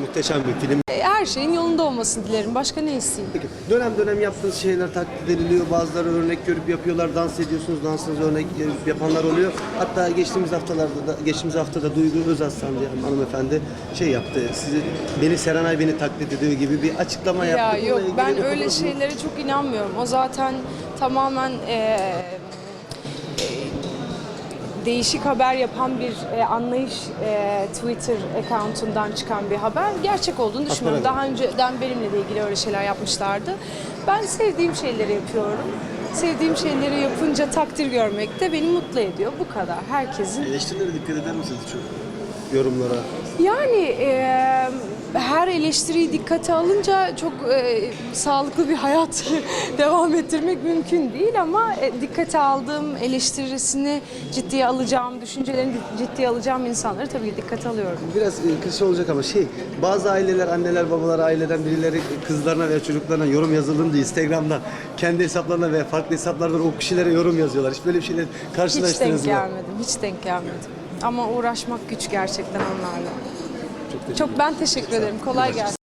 Muhteşem bir film. E, Her şeyin yolunda olmasını dilerim. Başka ne isteyeyim? Peki dönem dönem yaptığınız şeyler taklit ediliyor. Bazıları örnek görüp yapıyorlar. Dans ediyorsunuz. Dansınızı örnek görüp yapanlar oluyor. Hatta geçtiğimiz haftalarda da geçtiğimiz haftada Duygu Özaslan diye hanımefendi şey yaptı. Sizi beni Serenay beni taklit ediyor gibi bir açıklama Ya yaptı. Yok ben öyle şeylere çok inanmıyorum. O zaten tamamen e, e, değişik haber yapan bir e, anlayış e, Twitter accountundan çıkan bir haber. Gerçek olduğunu düşünmüyorum. Daha önceden benimle de ilgili öyle şeyler yapmışlardı. Ben sevdiğim şeyleri yapıyorum. Sevdiğim şeyleri yapınca takdir görmek de beni mutlu ediyor. Bu kadar. Herkesin Eleştirilere dikkat eder misiniz çok? yorumlara. Yani e, eleştiriyi dikkate alınca çok e, sağlıklı bir hayat devam ettirmek mümkün değil ama e, dikkate aldığım eleştirisini ciddiye alacağım, düşüncelerini ciddiye alacağım insanları tabii ki dikkate alıyorum. Biraz e, klişe olacak ama şey bazı aileler anneler babalar aileden birileri kızlarına veya çocuklarına yorum yazılın diye Instagram'dan kendi hesaplarına veya farklı hesaplardan o kişilere yorum yazıyorlar. Hiç böyle bir şeyle Hiç denk karşılaştınız mı? gelmedim, hiç denk gelmedim. Ama uğraşmak güç gerçekten onlarla. Çok ben teşekkür ederim. Kolay gelsin.